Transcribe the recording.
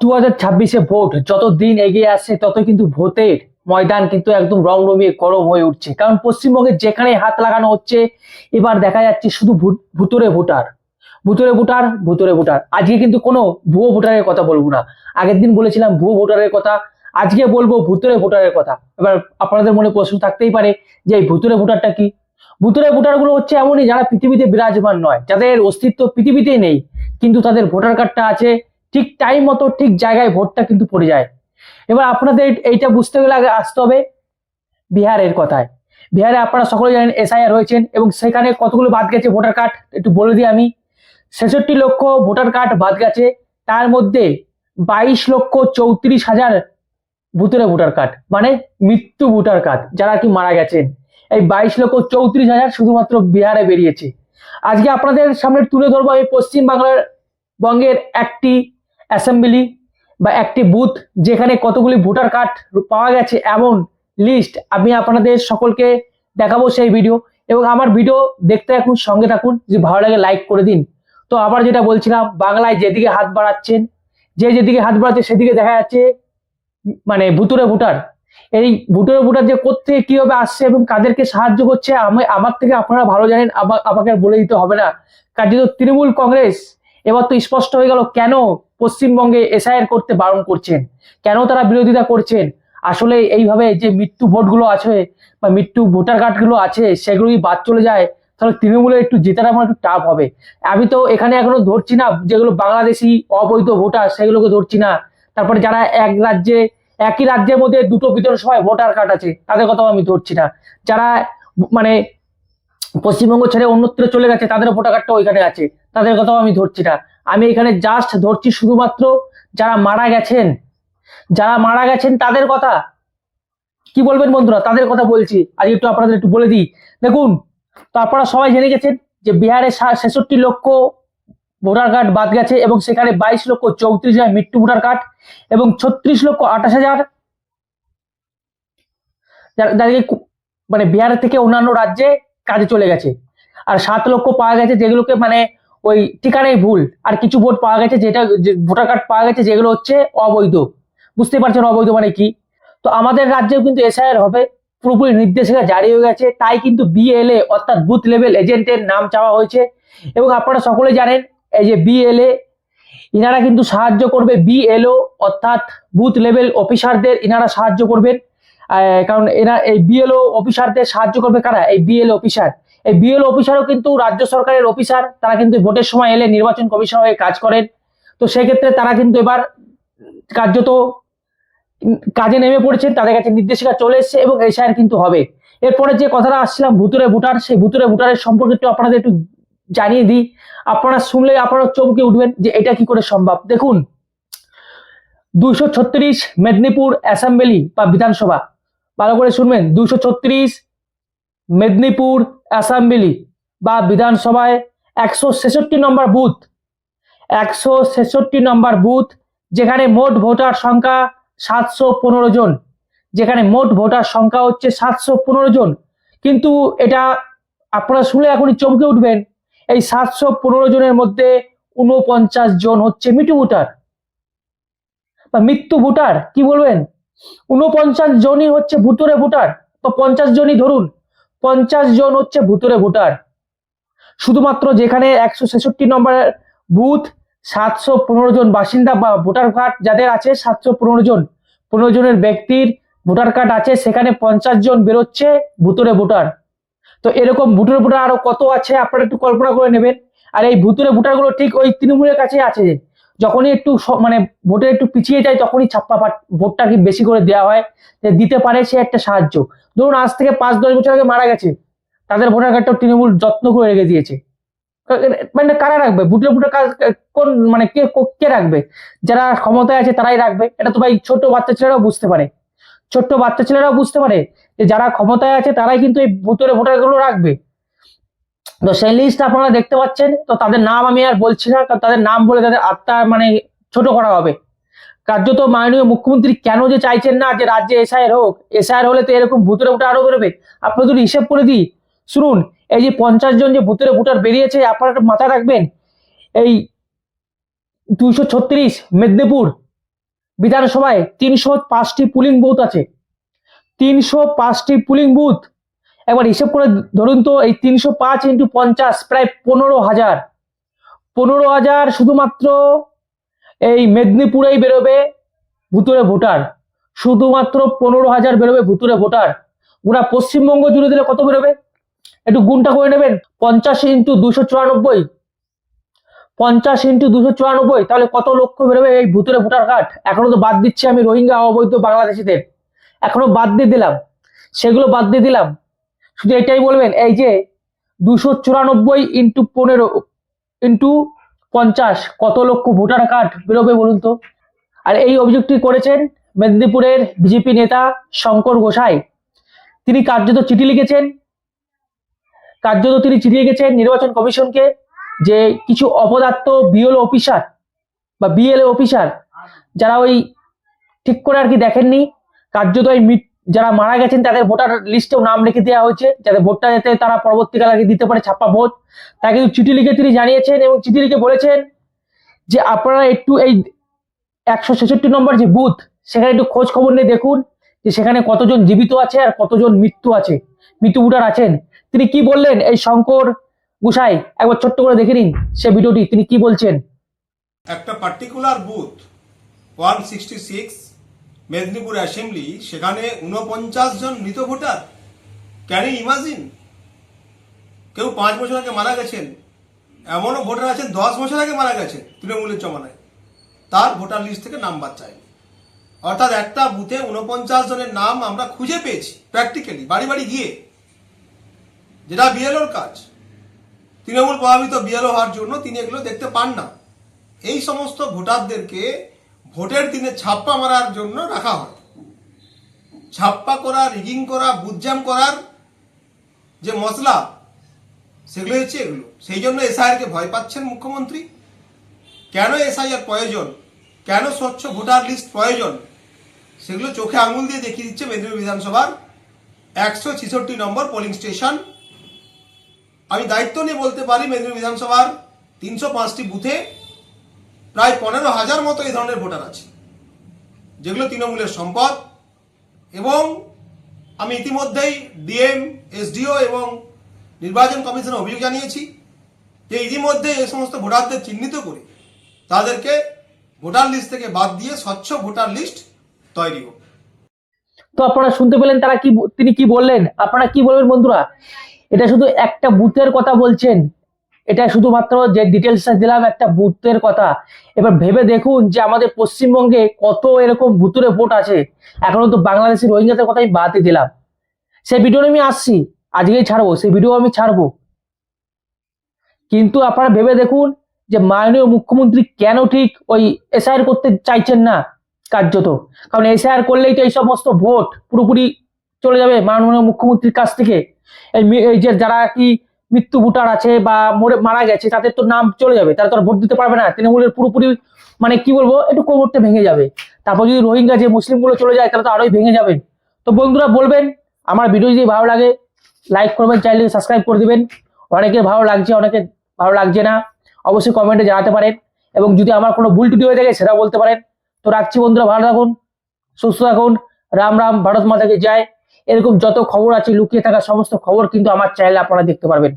দু হাজার ছাব্বিশে ভোট যত দিন এগিয়ে আসছে তত কিন্তু ভোটের ময়দান কিন্তু একদম রমরমিয়ে গরম হয়ে উঠছে। কারণ পশ্চিমবঙ্গে যেখানে হাত লাগানো হচ্ছে, এবার দেখা যাচ্ছে শুধু ভুতুরে ভোটার। ভুতুরে ভোটার ভুতুরে ভোটার। আজকে কিন্তু কোনো ভুয়ো ভোটারের কথা বলব না। আগের দিন বলেছিলাম ভুয়ো ভোটারের কথা, আজকে বলব ভুতুরে ভোটারের কথা। এবার আপনাদের মনে প্রশ্ন থাকতেই পারে যে এই ভুতুরে ভোটারটা কি? ভুতুরে ভোটারগুলো হচ্ছে এমনই যারা পৃথিবীতে বিরাজমান নয়, যাদের অস্তিত্ব পৃথিবীতেই নেই, কিন্তু তাদের ভোটার কার্ডটা আছে ঠিক টাইম মতো, ঠিক জায়গায় ভোটটা কিন্তু পড়ে যায়। এবার আপনাদের এইটা বুঝতে গেলে আগে আসতে হবে বিহারের কথায়। বিহারে আপনারা সকলে জানেন এসআইআর রয়েছেন এবং সেখানে কতগুলো বাদ গেছে ভোটার কার্ড, একটু বলে দিই আমি। ছেষট্টি লক্ষ ভোটার কার্ড বাদ গেছে, তার মধ্যে বাইশ লক্ষ চৌত্রিশ হাজার ভুতুরে ভোটার কার্ড মানে মৃত্যু ভোটার কার্ড, যারা কি মারা গেছেন। এই বাইশ লক্ষ চৌত্রিশ হাজার শুধুমাত্র বিহারে বেরিয়েছে। আজকে আপনাদের সামনে তুলে ধরবো আমি পশ্চিম বাংলার বঙ্গের একটি অ্যাসেম্বলি বা একটি বুথ যেখানে কতগুলি ভোটার কার্ড পাওয়া গেছে এমন লিস্ট আমি আপনাদের সকলকে দেখাবো সেই ভিডিও এবং আমার ভিডিও দেখতে থাকুন, সঙ্গে থাকুন, যদি ভালো লাগে লাইক করে দিন। তো আবার যেটা বলছিলাম, বাংলায় যেদিকে হাত বাড়াচ্ছেন, যে যেদিকে হাত বাড়াচ্ছে সেদিকে দেখা যাচ্ছে মানে ভুতুরে ভোটার। এই ভুতুরে ভোটার যে কোথেকে কীভাবে আসছে এবং কাদেরকে সাহায্য করছে, আমি, আমার থেকে আপনারা ভালো জানেন, আমা- আমাকে বলে দিতে হবে না। কারণ যেহেতু তৃণমূল কংগ্রেস এবার তো স্পষ্ট হয়ে গেল কেন পশ্চিমবঙ্গে এসআইআর করতে বারণ করছেন? কেন তারা বিরোধিতা করছেন? আসলে এইভাবে যে মৃত্যু ভোটগুলো আছে বা মৃত্যু ভোটার কার্ডগুলো আছে সেগুলো বাদ চলে যায়, তাহলে তৃণমূলের একটু জেতাটা আমার একটু টাফ হবে। আমি তো এখানে এখনও ধরছি না যেগুলো বাংলাদেশি অবৈধ ভোটার, সেগুলোকে ধরছি না। তারপরে যারা এক রাজ্যে, একই রাজ্যের মধ্যে দুটো বিধানসভায় ভোটার কার্ড আছে, তাদের কথাও আমি ধরছি না। যারা মানে পশ্চিমবঙ্গ ছেড়ে অন্যত্র চলে গেছে, তাদের ভোটার কার্ডটা ওইখানে আছে। তাদের কথাও আমি ধরছি না। আমি এখানে জাস্ট ধরছি শুধুমাত্র যারা মারা গেছেন, যারা মারা গেছেন তাদের কথা। কি বলবেন বন্ধুরা? তাদের কথা বলছি। আজকে একটু আপনাদের একটু বলে দিই। দেখুন, তো আপনারা সবাই জেনে গেছেন যে বিহারে ছেষট্টি লক্ষ ভোটার কার্ড বাদ গেছে এবং সেখানে বাইশ লক্ষ চৌত্রিশ হাজার মৃত্যু ভোটার কার্ড এবং ছত্রিশ লক্ষ আঠাশ হাজার যাদেরকে মানে বিহার থেকে অন্যান্য রাজ্যে কাজে চলে গেছে। আর সাত লক্ষ পাওয়া গেছে যেগুলোকে মানে ওই ঠিকানাই ভুল। আর কিছু ভোট পাওয়া গেছে যেটা ভোটার কার্ড পাওয়া গেছে যেগুলো হচ্ছে অবৈধ। বুঝতে পারছেন অবৈধ মানে কি? তো আমাদের রাজ্যেও কিন্তু এসআইআর হবে, পুরোপুরি নির্দেশিকা জারি হয়ে গেছে, তাই কিন্তু বিএলএ অর্থাৎ বুথ লেভেল এজেন্টের নাম চাওয়া হয়েছে। এবং আপনারা সকলে জানেন, এই যে বিএলএ, ইনারা কিন্তু সাহায্য করবে বিএলও অর্থাৎ বুথ লেভেল অফিসারদের, ইনারা সাহায্য করবেন। কারণ এরা এই বিএলও অফিসারদের সাহায্য করবে কারা? এই বিএলও অফিসার এই বিএলও অফিসারও কিন্তু রাজ্য সরকারের অফিসার তারা কিন্তু ভোটের সময় এলে নির্বাচন কমিশন হয়ে কাজ করেন। তো সেক্ষেত্রে তারা কিন্তু এবার কার্যত কাজে নেমে পড়েছেন তাদের কাছে নির্দেশিকা চলে এসেছে এবং এসআইআর কিন্তু হবে। এরপরে যে কথাটা আসছিলাম ভুতুরে ভোটার, সেই ভুতুরে ভোটারের সম্পর্কে একটু আপনাদের একটু জানিয়ে দিই। আপনারা শুনলে আপনারা চমকে উঠবেন যে এটা কি করে সম্ভব। দেখুন, দুইশো ছত্রিশ মেদিনীপুর অ্যাসেম্বলি বা বিধানসভা ভালো করে শুনবেন। দুশো ছত্রিশ, মেদিনীপুর, অ্যাসেম্বলি বা বিধানসভায় একশো ছেষট্টি নম্বর বুথ। একশো ছেষট্টি নম্বর বুথ, যেখানে মোট ভোটার সংখ্যা সাতশো পনেরো জন। যেখানে মোট ভোটার সংখ্যা হচ্ছে সাতশো পনেরো জন। কিন্তু এটা আপনারা শুনে এখনই চমকে উঠবেন। এই সাতশো পনেরো জনের মধ্যে উনপঞ্চাশ জন হচ্ছে মৃত্যু ভোটার। বা মৃত্যু ভোটার, কি বলবেন? উনপঞ্চাশ জনই হচ্ছে ভুতুরে ভোটার। বা পঞ্চাশ জনই ধরুন, পঞ্চাশ জন হচ্ছে ভুতুরে ভোটার। শুধুমাত্র যেখানে একশো ছেষট্টি নম্বরের বুথ, সাতশো পনেরো জন বাসিন্দা বা ভোটার কার্ড যাদের আছে, সাতশো পনেরো জন, পনেরো জনের ব্যক্তির ভোটার কার্ড আছে, সেখানে পঞ্চাশ জন বেরোচ্ছে ভুতুরে ভোটার। তো এরকম ভুতুরে ভোটার আরও কত আছে, আপনারা একটু কল্পনা করে নেবেন। আর এই ভুতুরে ভোটারগুলো ঠিক ওই তৃণমূলের কাছে আছে যখনই একটু মানে ভোটে একটু পিছিয়ে যায়, তখনই ছাপ্পা ভোটটা কি বেশি করে দেওয়া হয় দিতে পারে সে একটা সাহায্য। ধরুন আজ থেকে পাঁচ, দশ বছর আগে মারা গেছে, তাদের ভোটার কার্ডটা তৃণমূল যত্ন করে রেখে দিয়েছে। মানে কারা রাখবে? ভুটে ভুটে কাজ কোন মানে কে কে রাখবে? যারা ক্ষমতায় আছে তারাই রাখবে? এটা তো ভাই ছোট বাচ্চা ছেলেরাও বুঝতে পারে। ছোট্ট বাচ্চা ছেলেরাও বুঝতে পারে যে যারা ক্ষমতায় আছে তারাই কিন্তু এই ভুতুরে ভোটারগুলো রাখবে। তো সেই লিস্ট আপনারা দেখতে পাচ্ছেন, তো তাদের নাম আমি আর বলছি না, কারণ তাদের নাম বলে তাদের আত্মা মানে ছোট করা হবে। কার্যত মাননীয় মুখ্যমন্ত্রী কেন যে চাইছেন না যে রাজ্যে এসআইআর হোক এসআইআর হলে তো এরকম ভুতুরে ভোটার আরও বেরোবে। আপনারা যদি হিসেব করে দিই, শুনুন, এই যে পঞ্চাশ জন যে ভুতুরে ভোটার বেরিয়েছে, আপনারা মাথায় রাখবেন, এই দুইশো ছত্রিশ মেদিনীপুর বিধানসভায় তিনশো পাঁচটি পুলিং বুথ আছে। তিনশো পাঁচটি পুলিং বুথ একবার হিসেব করে ধরুন তো এই তিনশো পাঁচ ইন্টু পঞ্চাশ প্রায় পনেরো হাজার। পনেরো হাজার শুধুমাত্র এই মেদিনীপুরেই বেরোবে ভুতুরে ভোটার। শুধুমাত্র পনেরো হাজার বেরোবে ভুতুরে ভোটার। গোটা পশ্চিমবঙ্গ জুড়ে দিলে কত বেরোবে? একটু গুণটা করে নেবেন। পঞ্চাশ ইন্টু দুশো চুরানব্বই। পঞ্চাশ ইন্টু দুশো চুরানব্বই, তাহলে কত লক্ষ বেরোবে এই ভুতুরে ভোটার কার্ড? এখনও তো বাদ দিচ্ছি আমি রোহিঙ্গা অবৈধ বাংলাদেশিদের। এখনও বাদ দিয়ে দিলাম। সেগুলো বাদ দিয়ে দিলাম। শুধু এটাই বলবেন, এই যে দুশো চুরানব্বই ইন্টু পনেরো ইন্টু পঞ্চাশ, কত লক্ষ ভোটার কার্ড বেরোবে বলুন তো? আর এই অভিযোগটি করেছেন মেদিনীপুরের বিজেপি নেতা শঙ্কর গোসাই। তিনি কার্যত চিঠি লিখেছেন, কার্যত তিনি চিঠি লিখেছেন নির্বাচন কমিশনকে যে কিছু অপদার্থ বিএলও অফিসার বা বিএলএ অফিসার যারা ওই ঠিক করে আর কি দেখেননি, কার্যত মিট যারা মারা গেছেন, তাদের ভোটার লিস্টেও নাম লিখে দেওয়া হয়েছে। যাতে ভোটটা যাতে তারা পরবর্তীকালে দিতে পারে, ছাপ্পা ভোট। তা কিন্তু চিঠি লিখে তিনি জানিয়েছেন এবং চিঠি লিখে বলেছেন যে, আপনারা একটু এই একশো ছেষট্টি নম্বর যে বুথ, সেখানে একটু খোঁজ খবর নিয়ে দেখুন যে সেখানে কতজন জীবিত আছে আর কতজন মৃত্যু আছে। মৃত্যু ভোটার আছেন। তিনি কি বললেন? এই শঙ্কর গুসাই, একবার ছোট্ট করে দেখে নিন সে ভিডিওটি। তিনি কি বলছেন? একটা particular booth one sixty six Medinipur assembly, সেখানে উনপঞ্চাশ জন মৃত ভোটার? ক্যান ইমাজিন কেউ পাঁচ বছর আগে মারা গেছেন। এমনও ভোটার আছেন, দশ বছর আগে মারা গেছেন, তৃণমূলের জমানায়। তার ভোটার লিস্ট থেকে নাম বাদ চায়নি অর্থাৎ একটা বুথে উনপঞ্চাশ জনের নাম আমরা খুঁজে পেয়েছি প্র্যাকটিক্যালি বাড়ি বাড়ি গিয়ে। যেটা বিএলওর কাজ। তৃণমূল প্রভাবিত বিএলও হওয়ার জন্য তিনি এগুলো দেখতে পান না। এই সমস্ত ভোটারদেরকে ভোটের দিনে ছাপ্পা মারার জন্য রাখা হয়। ছাপ্পা করা রিগিং করা বুথজাম করার যে মশলা, সেগুলো হচ্ছে এগুলো। সেই জন্য এসআইআরকে ভয় পাচ্ছেন মুখ্যমন্ত্রী। কেন এসআইআর প্রয়োজন? কেন স্বচ্ছ ভোটার লিস্ট প্রয়োজন? সেগুলো চোখে আঙুল দিয়ে দেখিয়ে দিচ্ছে মেদিনীপুর বিধানসভার একশো ছেষট্টি নম্বর পোলিং স্টেশন আমি দায়িত্ব নিয়ে বলতে পারি, মেদিনীপুর বিধানসভার তিনশো পাঁচটি বুথে প্রায় পনেরো হাজার মতো এই ধরনের ভোটার আছে, যেগুলো তৃণমূলের সম্পদ। এবং আমি ইতিমধ্যেই ডিএম, এসডিও এবং নির্বাচন কমিশনে অভিযোগ জানিয়েছি যে ইতিমধ্যে এই সমস্ত ভোটারদের চিহ্নিত করে তাদেরকে ভোটার লিস্ট থেকে বাদ দিয়ে স্বচ্ছ ভোটার লিস্ট তৈরি হোক। তো আপনারা শুনতে পেলেন তারা কি, তিনি কি বললেন? আপনারা কি বলবেন বন্ধুরা? এটা শুধু একটা বুথের কথা বলছেন। এটা শুধুমাত্র যে ডিটেলসটা দিলাম একটা বুথের কথা। এবার ভেবে দেখুন যে আমাদের পশ্চিমবঙ্গে কত এরকম ভুতুরে ভোট আছে। এখনও তো বাংলাদেশের রোহিঙ্গাদের কথা আমি বাদই দিলাম। সেই ভিডিও আমি আসছি, আজকেই ছাড়বো, সেই ভিডিও আমি ছাড়বো। কিন্তু আপনারা ভেবে দেখুন যে মাননীয় মুখ্যমন্ত্রী কেন ঠিক ওই এসআইআর করতে চাইছেন না কার্যত? কারণ এসআইআর করলেই তো এই সমস্ত ভোট পুরোপুরি চলে যাবে মাননীয় মুখ্যমন্ত্রীর কাছ থেকে। এই যে যারা কি মৃত্যু ভোটার আছে বা মরে, মারা গেছে, তাদের তো নাম চলে যাবে, তারা তো আর ভোট দিতে পারবে না। তৃণমূলের পুরোপুরি মানে কি বলব, একটু কোমরটা ভেঙে যাবে। তারপর যদি রোহিঙ্গা যে মুসলিমগুলো চলে যায়, তাহলে তো আরোই ভেঙে যাবে। তো বন্ধুরা বলবেন, আমার ভিডিও যদি ভালো লাগে লাইক করবেন চাইলে সাবস্ক্রাইব করে দিবেন। অনেকে ভালো লাগছে অনেকে ভালো লাগছে না, অবশ্যই কমেন্টে জানাতে পারেন। এবং যদি আমার কোনো ভুল টুটি হয়ে থাকে সেটা বলতে পারেন। তো রাখছি বন্ধুরা, ভালো থাকুন, সুস্থ থাকুন, রাম রাম, ভারত মাতাকে যায় এরকম যত খবর আছে লুকিয়ে থাকা সমস্ত খবর কিন্তু আমার চ্যানেলে আপনারা দেখতে পারবেন।